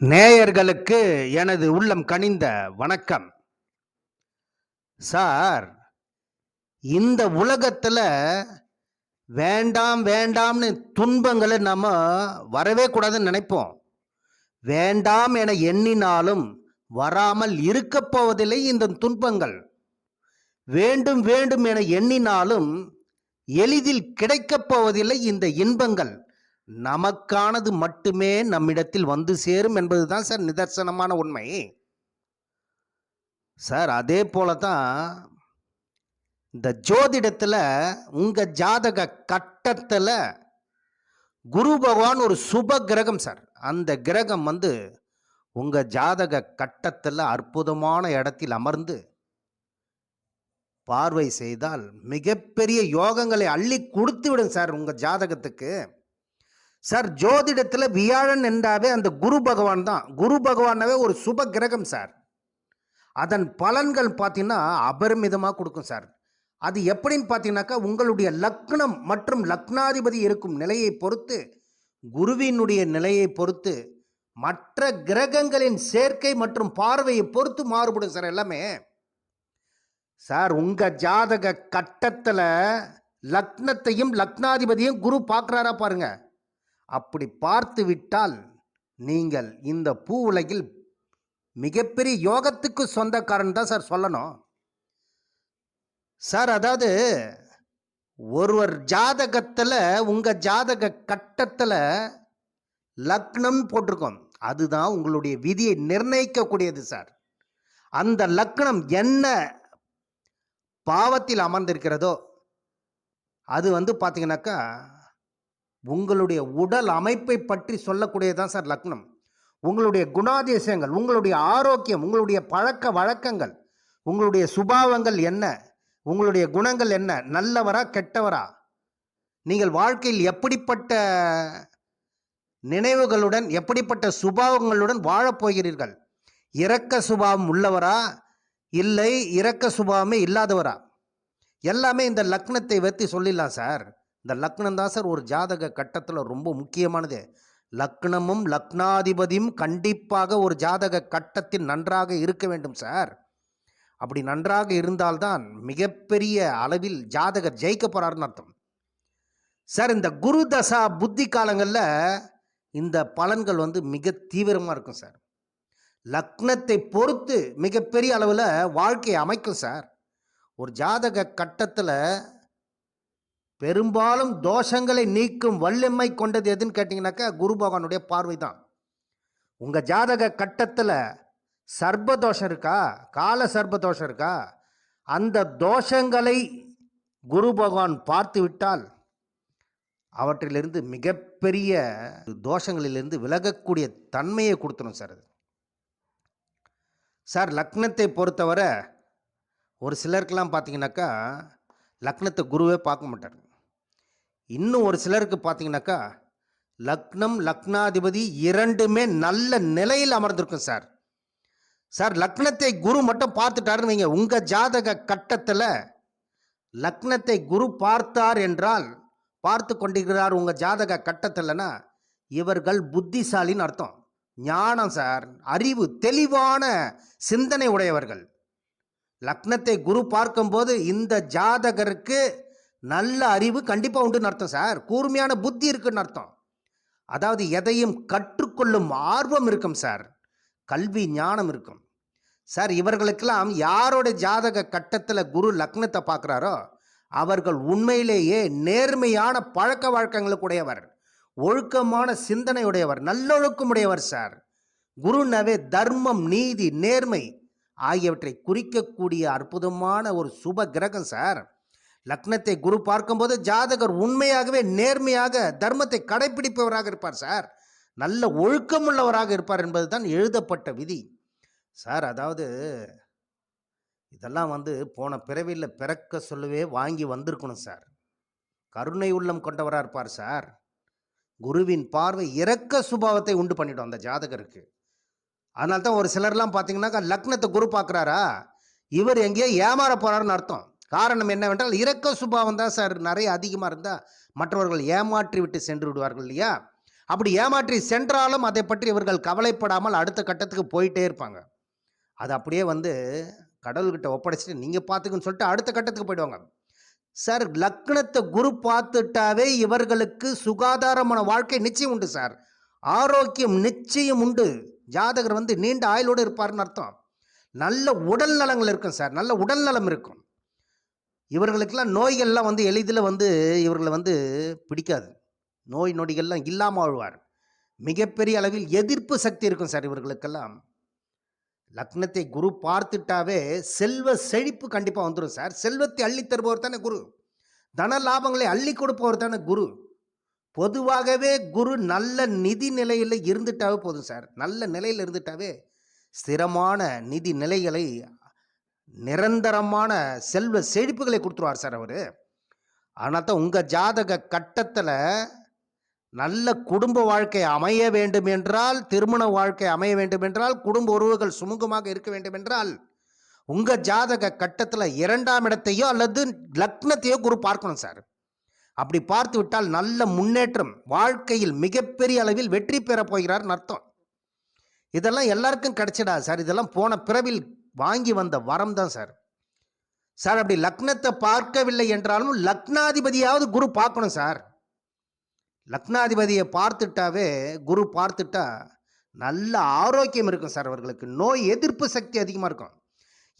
நேயர்களுக்கு எனது உள்ளம் கனிந்த வணக்கம். சார் இந்த உலகத்தில் வேண்டாம் வேண்டாம்னு துன்பங்களை நம்ம வரவே கூடாதுன்னு நினைப்போம். வேண்டாம் என எண்ணினாலும் வராமல் இருக்கப் போவதில்லை இந்த துன்பங்கள். வேண்டும் வேண்டும் என எண்ணினாலும் எளிதில் கிடைக்கப் போவதில்லை இந்த இன்பங்கள். நமக்கானது மட்டுமே நம்மிடத்தில் வந்து சேரும் என்பது தான் சார் நிதர்சனமான உண்மை. சார் அதே போல தான் இந்த ஜோதிடத்தில் உங்கள் ஜாதக கட்டத்தில் குரு பகவான் ஒரு சுப கிரகம் சார். அந்த கிரகம் வந்து உங்கள் ஜாதக கட்டத்தில் அற்புதமான இடத்தில் அமர்ந்து பார்வை செய்தால் மிகப்பெரிய யோகங்களை அள்ளி கொடுத்து விடும் சார் உங்கள் ஜாதகத்துக்கு. சார் ஜோதிடத்தில் வியாழன் என்றாவே அந்த குரு பகவான் தான். குரு பகவானாவே ஒரு சுப கிரகம் சார். அதன் பலன்கள் பார்த்தீங்கன்னா அபரிமிதமாக கொடுக்கும் சார். அது எப்படின்னு பார்த்தீங்கன்னாக்கா உங்களுடைய லக்னம் மற்றும் லக்னாதிபதி இருக்கும் நிலையை பொறுத்து குருவினுடைய நிலையை பொறுத்து மற்ற கிரகங்களின் சேர்க்கை மற்றும் பார்வையை பொறுத்து மாறுபடும் சார் எல்லாமே. சார் உங்கள் ஜாதக கட்டத்தில் லக்னத்தையும் லக்னாதிபதியும் குரு பார்க்குறாரா பாருங்கள் அப்படி பார்த்து விட்டால் நீங்கள் இந்த பூ உலகில் மிகப்பெரிய யோகத்துக்கு சொந்தக்காரன் தான் சார் சொல்லணும். சார் அதாவது ஒருவர் ஜாதகத்தில் உங்கள் ஜாதக கட்டத்தில் லக்னம் போட்டிருக்கோம். அதுதான் உங்களுடைய விதியை நிர்ணயிக்கக்கூடியது சார். அந்த லக்னம் என்ன பாவத்தில் அமர்ந்திருக்கிறதோ அது வந்து பார்த்தீங்கன்னாக்கா உங்களுடைய உடல் அமைப்பை பற்றி சொல்லக்கூடியதுதான் சார் லக்னம். உங்களுடைய குணாதிசயங்கள் உங்களுடைய ஆரோக்கியம் உங்களுடைய பழக்க வழக்கங்கள் உங்களுடைய சுபாவங்கள் என்ன உங்களுடைய குணங்கள் என்ன நல்லவரா கெட்டவரா? நீங்கள் வாழ்க்கையில் எப்படிப்பட்ட நினைவுகளுடன் எப்படிப்பட்ட சுபாவங்களுடன் வாழப் போகிறீர்கள்? இரக்க சுபாவம் உள்ளவரா? இல்லை இரக்க சுபாவமே இல்லாதவரா? எல்லாமே இந்த லக்னத்தை வைத்து சொல்லிடலாம் சார். இந்த லக்னம் தான் சார் ஒரு ஜாதக கட்டத்தில் ரொம்ப முக்கியமானது. லக்னமும் லக்னாதிபதியும் கண்டிப்பாக ஒரு ஜாதக கட்டத்தில் நன்றாக இருக்க வேண்டும் சார். அப்படி நன்றாக இருந்தால்தான் மிகப்பெரிய அளவில் ஜாதகர் ஜெயிக்க போகிறாருன்னு அர்த்தம். சார் இந்த குரு தசா புத்தி காலங்களில் இந்த பலன்கள் வந்து மிக தீவிரமாக இருக்கும் சார். லக்னத்தை பொறுத்து மிகப்பெரிய அளவில் வாழ்க்கையை அமைக்கும் சார். ஒரு ஜாதக கட்டத்தில் பெரும்பாலும் தோஷங்களை நீக்கும் வல்லமை கொண்டது எதுன்னு கேட்டிங்கனாக்கா குரு பகவானுடைய பார்வை தான் உங்கள் ஜாதக கட்டத்தில் சர்ப தோஷம் இருக்கா? கால சர்ப தோஷம் இருக்கா? அந்த தோஷங்களை குரு பகவான் பார்த்து விட்டால் அவற்றிலிருந்து மிகப்பெரிய தோஷங்களிலிருந்து விலகக்கூடிய தன்மையை கொடுத்துரும் சார் அது. சார் லக்னத்தை பொறுத்தவரை ஒரு சிலருக்கெல்லாம் பார்த்தீங்கன்னாக்கா லக்னத்தை குருவே பார்க்க மாட்டார். இன்னும் ஒரு சிலருக்கு பார்த்தீங்கன்னாக்கா லக்னம் லக்னாதிபதி இரண்டுமே நல்ல நிலையில் அமர்ந்திருக்கும் சார். சார் லக்னத்தை குரு மட்டும் பார்த்துட்டாருன்னு வைங்க. உங்கள் ஜாதக கட்டத்தில் லக்னத்தை குரு பார்த்தார் என்றால் பார்த்து கொண்டிருக்கிறார் உங்கள் ஜாதக கட்டத்தில்னா இவர்கள் புத்திசாலின்னு அர்த்தம். ஞானம் சார் அறிவு தெளிவான சிந்தனை உடையவர்கள். லக்னத்தை குரு பார்க்கும்போது இந்த ஜாதகருக்கு நல்ல அறிவு கண்டிப்பாக உண்டுன்னு அர்த்தம் சார். கூர்மையான புத்தி இருக்குன்னு அர்த்தம். அதாவது எதையும் கற்றுக்கொள்ளும் ஆர்வம் இருக்கும் சார். கல்வி ஞானம் இருக்கும். சார் இவர்களுக்கெல்லாம் யாரோட ஜாதக கட்டத்தில் குரு லக்னத்தை பார்க்குறாரோ அவர்கள் உண்மையிலேயே நேர்மையான பழக்க வழக்கங்களுக்கு உடையவர் ஒழுக்கமான சிந்தனையுடையவர் நல்லொழுக்கமுடையவர் சார். குருனாவே தர்மம் நீதி நேர்மை ஆகியவற்றை குறிக்கக்கூடிய அற்புதமான ஒரு சுப கிரகம் சார். லக்னத்தை குரு பார்க்கும்போது ஜாதகர் உண்மையாகவே நேர்மையாக தர்மத்தை கடைபிடிப்பவராக இருப்பார் சார். நல்ல ஒழுக்கமுள்ளவராக இருப்பார் என்பது தான் எழுதப்பட்ட விதி. சார் அதாவது இதெல்லாம் வந்து போன பிறவியில் பிறக்க சொல்லவே வாங்கி வந்திருக்கணும் சார். கருணை உள்ளம் கொண்டவராக இருப்பார் சார். குருவின் பார்வை இறக்க சுபாவத்தை உண்டு பண்ணிடும் அந்த ஜாதகருக்கு. அதனால தான் ஒரு சிலர்லாம் பார்த்தீங்கன்னாக்கா லக்னத்தை குரு பார்க்குறாரா? இவர் எங்கேயோ ஏமாற போகிறாருன்னு அர்த்தம். காரணம் என்னவென்றால் இறக்க சுபாவம் தான் சார் நிறைய அதிகமாக இருந்தால் மற்றவர்கள் ஏமாற்றி விட்டு சென்று விடுவார்கள் இல்லையா? அப்படி ஏமாற்றி சென்றாலும் அதை பற்றி இவர்கள் கவலைப்படாமல் அடுத்த கட்டத்துக்கு போயிட்டே இருப்பாங்க. அது அப்படியே வந்து கடவுள்கிட்ட ஒப்படைச்சிட்டு நீங்கள் பார்த்துக்குன்னு சொல்லிட்டு அடுத்த கட்டத்துக்கு போயிடுவாங்க. சார் லக்னத்தை குரு பார்த்துட்டாவே இவர்களுக்கு சுகாதாரமான வாழ்க்கை நிச்சயம் உண்டு சார். ஆரோக்கியம் நிச்சயம் உண்டு. ஜாதகர் வந்து நீண்ட ஆயுளோடு இருப்பார்னு அர்த்தம். நல்ல உடல் நலங்கள் இருக்கும் சார். நல்ல உடல் நலம் இருக்கும். இவர்களுக்கெல்லாம் நோய்கள்லாம் வந்து எளிதில் வந்து இவர்களை வந்து பிடிக்காது. நோய் நொடிகள்லாம் இல்லாமல் வாழ்வார். மிகப்பெரிய அளவில் எதிர்ப்பு சக்தி இருக்கும் சார் இவர்களுக்கெல்லாம். லக்னத்தை குரு பார்த்துட்டாவே செல்வ செழிப்பு கண்டிப்பாக வந்துடும் சார். செல்வத்தை அள்ளி தருபவர் தானே குரு. தன லாபங்களை அள்ளி கொடுப்பவர் தானே குரு. பொதுவாகவே குரு நல்ல நிதி நிலையில் இருந்துட்டாவே போதும் சார். நல்ல நிலையில் இருந்துட்டாவே ஸ்திரமான நிதி நிலைகளை நிரந்தரமான செல்வ செழிப்புகளை கொடுத்துருவார் சார் அவர். ஆனால் தான் உங்கள் ஜாதக கட்டத்தில் நல்ல குடும்ப வாழ்க்கை அமைய வேண்டும் என்றால் திருமண வாழ்க்கை அமைய வேண்டும் என்றால் குடும்ப உறவுகள் சுமூகமாக இருக்க வேண்டும் என்றால் உங்கள் ஜாதக கட்டத்தில் இரண்டாம் இடத்தையோ அல்லது லக்னத்தையோ குரு பார்க்கணும் சார். அப்படி பார்த்து விட்டால் நல்ல முன்னேற்றம் வாழ்க்கையில் மிகப்பெரிய அளவில் வெற்றி பெறப் போகிறார்னு அர்த்தம். இதெல்லாம் எல்லாருக்கும் கிடைச்சிடா சார். இதெல்லாம் போன பிறவில் வாங்கி வந்த வரம் தான் சார். சார் அப்படி லக்னத்தை பார்க்கவில்லை என்றாலும் லக்னாதிபதியாவது குரு பார்க்கணும் சார். லக்னாதிபதியை பார்த்துட்டாவே குரு பார்த்துட்டா நல்ல ஆரோக்கியம் இருக்கும் சார் அவர்களுக்கு. நோய் எதிர்ப்பு சக்தி அதிகமாக இருக்கும்.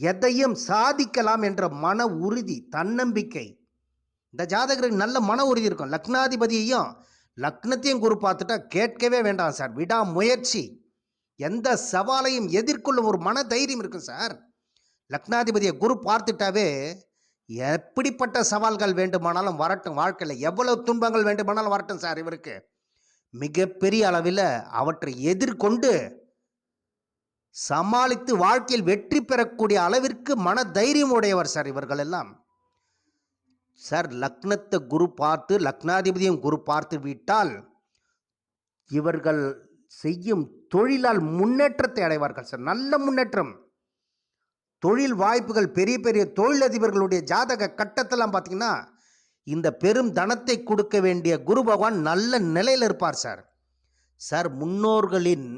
எதையும் சாதிக்கலாம் என்ற மன உறுதி தன்னம்பிக்கை இந்த ஜாதகருக்கு நல்ல மன உறுதி இருக்கும். லக்னாதிபதியையும் லக்னத்தையும் குரு பார்த்துட்டா கேட்கவே வேண்டாம் சார். விடாமுயற்சி எந்த சவாலையும் எதிர்கொள்ளும் ஒரு மன தைரியம் இருக்கும் சார். லக்னாதிபதியை குரு பார்த்துட்டாவே எப்படிப்பட்ட சவால்கள் வேண்டுமானாலும் வரட்டும். வாழ்க்கையில் எவ்வளவு துன்பங்கள் வேண்டுமானாலும் வரட்டும் சார் இவருக்கு. மிகப்பெரிய அளவில் அவற்றை எதிர்கொண்டு சமாளித்து வாழ்க்கையில் வெற்றி பெறக்கூடிய அளவிற்கு மன தைரியம் உடையவர் சார் இவர்கள் எல்லாம். சார் லக்னத்தை குரு பார்த்து லக்னாதிபதியும் குரு பார்த்து விட்டால் இவர்கள் செய்யும் தொழிலால் முன்னேற்றத்தை அடைவார்கள் சார். நல்ல முன்னேற்றம். தொழில் வாய்ப்புகள் பெரிய பெரிய தொழிலதிபர்களுடைய ஜாதக கட்டத்தெல்லாம் பார்த்தீங்கன்னா இந்த பெரும் தனத்தை கொடுக்க வேண்டிய குரு பகவான் நல்ல நிலையில் இருப்பார் சார். சார் முன்னோர்களின்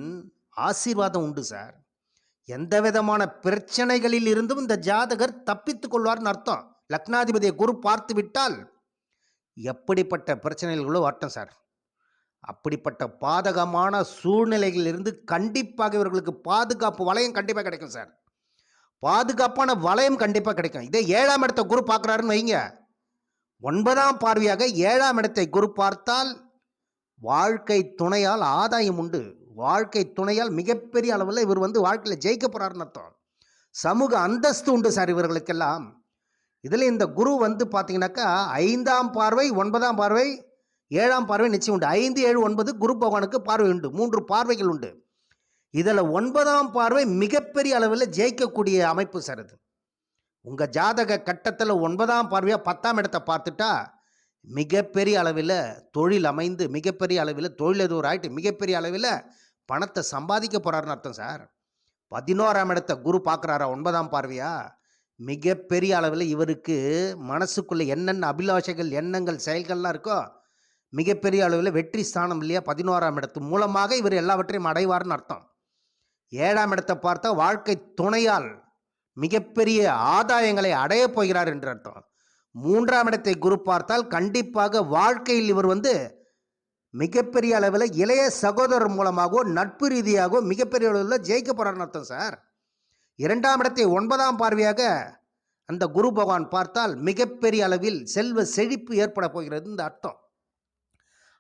ஆசீர்வாதம் உண்டு சார். எந்த விதமான பிரச்சனைகளில் இருந்தும் இந்த ஜாதகர் தப்பித்து கொள்வார்னு அர்த்தம். லக்னாதிபதியை குரு பார்த்து விட்டால் எப்படிப்பட்ட பிரச்சனைகளோ வரட்டும் சார். அப்படிப்பட்ட பாதகமான சூழ்நிலைகளிலிருந்து கண்டிப்பாக இவர்களுக்கு பாதுகாப்பு வளையம் கண்டிப்பாக கிடைக்கும் சார். பாதுகாப்பான வளையம் கண்டிப்பாக கிடைக்கும். இதே ஏழாம் இடத்தை குரு பார்க்குறாருன்னு வைங்க. ஒன்பதாம் பார்வையாக ஏழாம் இடத்தை குரு பார்த்தால் வாழ்க்கை துணையால் ஆதாயம் உண்டு. வாழ்க்கை துணையால் மிகப்பெரிய அளவில் இவர் வந்து வாழ்க்கையில் ஜெயிக்க போகிறாருன்னு அர்த்தம். சமூக அந்தஸ்து உண்டு சார் இவர்களுக்கெல்லாம். இதில் இந்த குரு வந்து பார்த்தீங்கன்னாக்கா ஐந்தாம் பார்வை ஒன்பதாம் பார்வை ஏழாம் பார்வை நிச்சயம் உண்டு. ஐந்து ஏழு ஒன்பது குரு பகவானுக்கு பார்வை உண்டு. மூன்று பார்வைகள் உண்டு. இதில் ஒன்பதாம் பார்வை மிகப்பெரிய அளவில் ஜெயிக்கக்கூடிய அமைப்பு சார் இது உங்கள் ஜாதக கட்டத்தில் ஒன்பதாம் பார்வையாக பத்தாம் இடத்தை பார்த்துட்டா மிகப்பெரிய அளவில் தொழில் அமைந்து மிகப்பெரிய அளவில் தொழிலதிபர் ஆகிட்டு மிகப்பெரிய அளவில் பணத்தை சம்பாதிக்க போகிறாருன்னு அர்த்தம் சார். பதினோராம் இடத்த குரு பார்க்குறாரா ஒன்பதாம் பார்வையா? மிகப்பெரிய அளவில் இவருக்கு மனசுக்குள்ளே என்னென்ன அபிலாஷைகள் எண்ணங்கள் செயல்கள்லாம் இருக்கோ மிகப்பெரிய அளவில் வெற்றி ஸ்தானம் இல்லையா? பதினோராம் இடத்து மூலமாக இவர் எல்லாவற்றையும் அடைவார்னு அர்த்தம். ஏழாம் இடத்தை பார்த்தா வாழ்க்கை துணையால் மிகப்பெரிய ஆதாயங்களை அடையப் போகிறார் என்று அர்த்தம். மூன்றாம் இடத்தை குரு பார்த்தால் கண்டிப்பாக வாழ்க்கையில் இவர் வந்து மிகப்பெரிய அளவில் இளைய சகோதரர் மூலமாகவோ நட்பு ரீதியாகவோ மிகப்பெரிய அளவில் ஜெயிக்க போகிறார்னு அர்த்தம் சார். இரண்டாம் இடத்தை ஒன்பதாம் பார்வையாக அந்த குரு பகவான் பார்த்தால் மிகப்பெரிய அளவில் செல்வ செழிப்பு ஏற்பட போகிறது இந்த அர்த்தம்.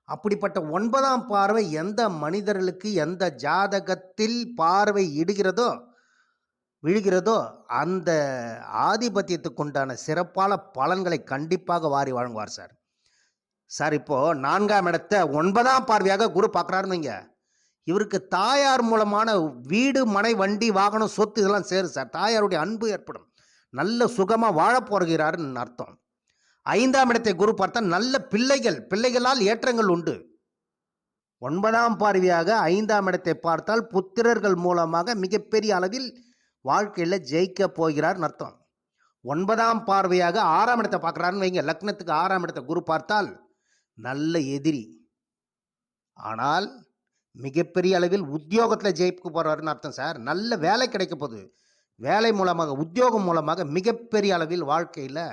அப்படிப்பட்ட ஒன்பதாம் பார்வை எந்த மனிதர்களுக்கு எந்த ஜாதகத்தில் பார்வை இடுகிறதோ விழுகிறதோ அந்த ஆதிபத்தியத்துக்கு உண்டான சிறப்பான பலன்களை கண்டிப்பாக வாரி வழங்குவார் சார். சார் இப்போது நான்காம் இடத்த ஒன்பதாம் பார்வையாக குரு பார்க்குறாருன்னு இவருக்கு தாயார் மூலமான வீடு மனை வண்டி வாகனம் சொத்து இதெல்லாம் சேரும் சார். தாயாருடைய அன்பு ஏற்படும். நல்ல சுகமாக வாழப் போகிறாருன்னு அர்த்தம். ஐந்தாம் இடத்தை குரு பார்த்தா நல்ல பிள்ளைகள் பிள்ளைகளால் ஏற்றங்கள் உண்டு. ஒன்பதாம் பார்வையாக ஐந்தாம் இடத்தை பார்த்தால் புத்திரர்கள் மூலமாக மிகப்பெரிய அளவில் வாழ்க்கையில் ஜெயிக்க போகிறார்னு அர்த்தம். ஒன்பதாம் பார்வையாக ஆறாம் இடத்தை பார்க்குறாருன்னு வைங்க. லக்னத்துக்கு ஆறாம் இடத்தை குரு பார்த்தால் நல்ல எதிரி. ஆனால் மிகப்பெரிய அளவில் உத்தியோகத்தில் ஜெயிப்புக்கு போகிறாருன்னு அர்த்தம் சார். நல்ல வேலை கிடைக்க போகுது. வேலை மூலமாக உத்தியோகம் மூலமாக மிகப்பெரிய அளவில் வாழ்க்கையில்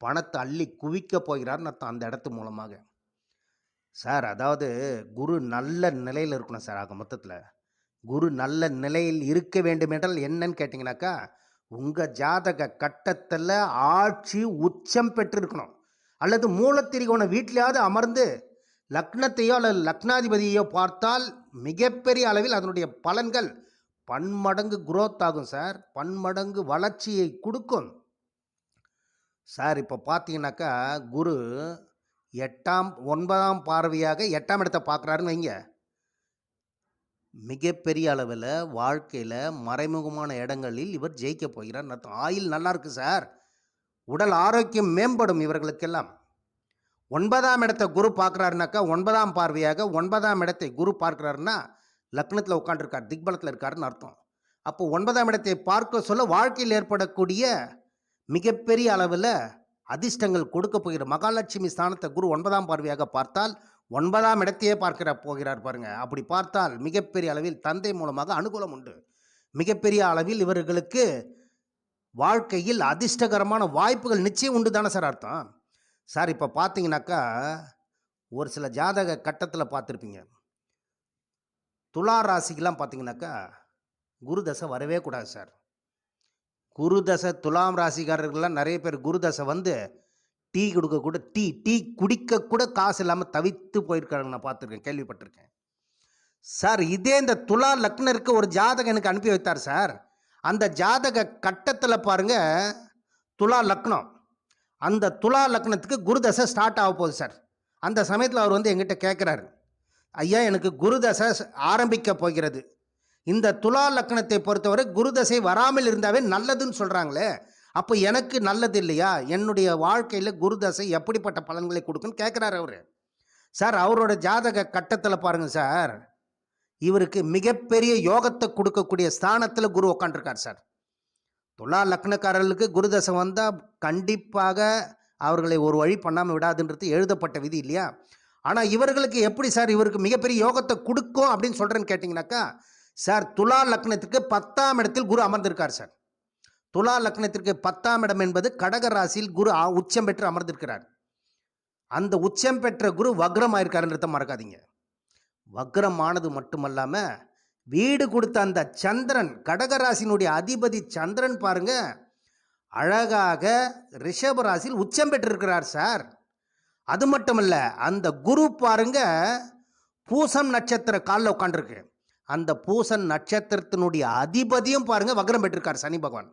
பணத்தை அள்ளி குவிக்க போகிறார்னு அர்த்தம் அந்த இடத்து மூலமாக. சார் அதாவது குரு நல்ல நிலையில் இருக்கணும் சார் ஆக மொத்தத்தில். குரு நல்ல நிலையில் இருக்க வேண்டும் என்றால் என்னன்னு கேட்டிங்கனாக்கா உங்கள் ஜாதக கட்டத்தில் ஆட்சி உச்சம் பெற்றிருக்கணும். அல்லது மூலத்திரிகோணம் வீட்டிலேயாவது அமர்ந்து லக்னத்தையோ அல்லது லக்னாதிபதியோ பார்த்தால் மிகப்பெரிய அளவில் அதனுடைய பலன்கள் பன்மடங்கு குரோத் ஆகும் சார் பன்மடங்கு வளர்ச்சியை கொடுக்கும். சார் இப்போ பார்த்தீங்கன்னாக்கா குரு எட்டாம் ஒன்பதாம் பார்வையாக எட்டாம் இடத்தை பார்க்குறாருன்னு வைங்க. மிகப்பெரிய அளவில் வாழ்க்கையில் மறைமுகமான இடங்களில் இவர் ஜெயிக்க போகிறார். ஆயில் நல்லா இருக்கு சார் உடல் ஆரோக்கியம் மேம்படும் இவர்களுக்கெல்லாம். ஒன்பதாம் இடத்தை குரு பார்க்குறாருனாக்கா ஒன்பதாம் பார்வையாக ஒன்பதாம் இடத்தை குரு பார்க்குறாருன்னா லக்னத்தில் உட்காந்துருக்கார் திக்பலத்தில் இருக்காருன்னு அர்த்தம். அப்போ ஒன்பதாம் இடத்தை பார்க்க சொல்ல வாழ்க்கையில் ஏற்படக்கூடிய மிகப்பெரிய அளவில் அதிர்ஷ்டங்கள் கொடுக்க போகிற மகாலட்சுமி ஸ்தானத்தை குரு ஒன்பதாம் பார்வையாக பார்த்தால் ஒன்பதாம் இடத்தையே பார்க்கிற போகிறார் பாருங்க. அப்படி பார்த்தால் மிகப்பெரிய அளவில் தந்தை மூலமாக அனுகூலம் உண்டு. மிகப்பெரிய அளவில் இவர்களுக்கு வாழ்க்கையில் அதிர்ஷ்டகரமான வாய்ப்புகள் நிச்சயம் உண்டு தானே சார் அர்த்தம். சார் இப்போ பார்த்தீங்கன்னாக்கா ஒரு சில ஜாதக கட்டத்தில் பார்த்துருப்பீங்க துலா ராசிக்கெலாம் பார்த்தீங்கன்னாக்கா குரு தசை வரவே கூடாது சார். குரு தசை துலாம் ராசிக்காரர்கள்லாம் நிறைய பேர் குரு தசை வந்து டீ கொடுக்க கூட டீ டீ குடிக்க கூட காசு இல்லாமல் தவித்து போயிருக்காங்க நான் பார்த்துருக்கேன் கேள்விப்பட்டிருக்கேன். சார் இதே இந்த துலா லக்னருக்கு ஒரு ஜாதகம் எனக்கு அனுப்பி வைத்தார் சார். அந்த ஜாதக கட்டத்தில் பாருங்கள் துலா லக்னம். அந்த துலா லக்னத்துக்கு குருதசை ஸ்டார்ட் ஆக போகுது சார் அந்த சமயத்தில் அவர் வந்து எங்கிட்ட கேட்குறாரு. ஐயா எனக்கு குருதசை ஆரம்பிக்க போகிறது. இந்த துலா லக்னத்தை பொறுத்தவரை குருதசை வராமல் இருந்தாவே நல்லதுன்னு சொல்கிறாங்களே அப்போ எனக்கு நல்லது இல்லையா? என்னுடைய வாழ்க்கையில் குருதசை எப்படிப்பட்ட பலன்களை கொடுக்குன்னு கேட்குறாரு அவர். சார் அவரோட ஜாதக கட்டத்தில் பாருங்கள் சார் இவருக்கு மிகப்பெரிய யோகத்தை கொடுக்கக்கூடிய ஸ்தானத்தில் குரு உக்காண்டிருக்கார் சார் துலா லக்னக்காரர்களுக்கு குருதசை வந்தால் கண்டிப்பாக அவர்களை ஒரு வழி பண்ணாமல் விடாதுன்றது எழுதப்பட்ட விதி இல்லையா? ஆனால் இவர்களுக்கு எப்படி சார் இவருக்கு மிகப்பெரிய யோகத்தை கொடுக்கும் அப்படின்னு சொல்கிறேன்னு கேட்டிங்கனாக்கா சார் துலா லக்னத்திற்கு பத்தாம் இடத்தில் குரு அமர்ந்திருக்கார் சார். துலா லக்னத்திற்கு பத்தாம் இடம் என்பது கடக ராசியில் குரு ஆ- உச்சம் பெற்று அமர்ந்திருக்கிறார். அந்த உச்சம் பெற்ற குரு வக்ரமாயிருக்காருன்றத மறக்காதீங்க. வக்ரமானது மட்டுமல்லாமல் வீடு கொடுத்த அந்த சந்திரன் கடகராசினுடைய அதிபதி சந்திரன் பாருங்க அழகாக ரிஷப ராசியில் உச்சம் பெற்றிருக்கிறார் சார். அது மட்டுமல்ல அந்த குரு பாருங்க பூசம் நட்சத்திர காலில் உட்காந்துருக்கு அந்த பூசன் நட்சத்திரத்தினுடைய அதிபதியும் பாருங்க வக்ரம் பெற்றிருக்கார் சனி பகவான்.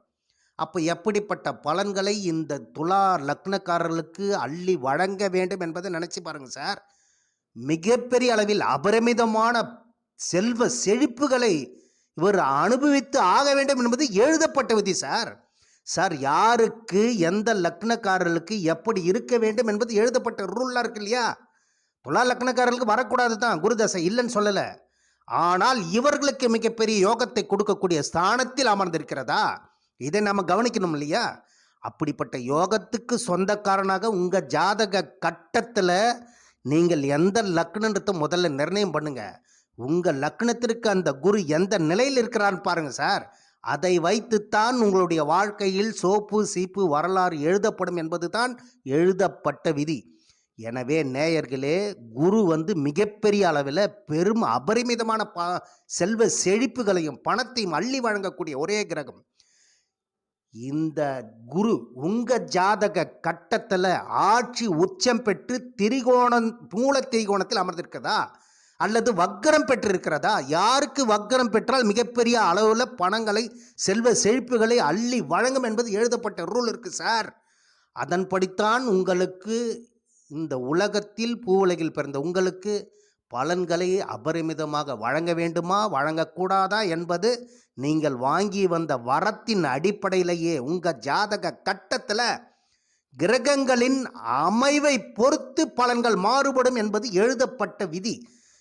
அப்போ எப்படிப்பட்ட பலன்களை இந்த துலா லக்னக்காரர்களுக்கு அள்ளி வழங்க வேண்டும் என்பதை நினச்சி பாருங்க சார். மிகப்பெரிய அளவில் அபரிமிதமான செல்வ செழிப்புகளை இவர் அனுபவித்து ஆக வேண்டும் என்பது எழுதப்பட்ட விதி சார். சார் யாருக்கு எந்த லக்னக்காரர்களுக்கு எப்படி இருக்க வேண்டும் என்பது எழுதப்பட்ட ரூல்லாம் இருக்கு இல்லையா? துலா லக்னக்காரர்களுக்கு வரக்கூடாது தான் குருதசை இல்லைன்னு சொல்லலை. ஆனால் இவர்களுக்கு மிகப்பெரிய யோகத்தை கொடுக்கக்கூடிய ஸ்தானத்தில் அமர்ந்திருக்கிறதா? இதை நம்ம கவனிக்கணும் இல்லையா? அப்படிப்பட்ட யோகத்துக்கு சொந்தக்காரனாக உங்கள் ஜாதக கட்டத்தில் நீங்கள் எந்த லக்னன்றதை முதல்ல நிர்ணயம் பண்ணுங்கள் உங்கள் லக்னத்திற்கு அந்த குரு எந்த நிலையில் இருக்கிறான்னு பாருங்கள் சார். அதை வைத்துத்தான் உங்களுடைய வாழ்க்கையில் சோப்பு சீப்பு வரலாறு எழுதப்படும் என்பதுதான் எழுதப்பட்ட விதி. எனவே நேயர்களே குரு வந்து மிகப்பெரிய அளவில் பெரும் அபரிமிதமான ப செல்வ செழிப்புகளையும் பணத்தையும் அள்ளி வழங்கக்கூடிய ஒரே கிரகம். இந்த குரு உங்க ஜாதக கட்டத்தில் ஆட்சி உச்சம் பெற்று திரிகோணம் மூல திரிகோணத்தில் அமர்ந்திருக்கிறதா? அல்லது வக்கரம் பெற்றிருக்கிறதா? யாருக்கு வக்கரம் பெற்றால் மிகப்பெரிய அளவில் பணங்களை செல்வ செழிப்புகளை அள்ளி வழங்கும் என்பது எழுதப்பட்ட ரூல் இருக்குது சார். அதன்படித்தான் உங்களுக்கு இந்த உலகத்தில் பூவுலகில் பிறந்த உங்களுக்கு பலன்களை அபரிமிதமாக வழங்க வேண்டுமா? வழங்கக்கூடாதா? என்பது நீங்கள் வாங்கி வந்த வரத்தின் அடிப்படையிலேயே உங்கள் ஜாதக கட்டத்தில் கிரகங்களின் அமைவை பொறுத்து பலன்கள் மாறுபடும் என்பது எழுதப்பட்ட விதி.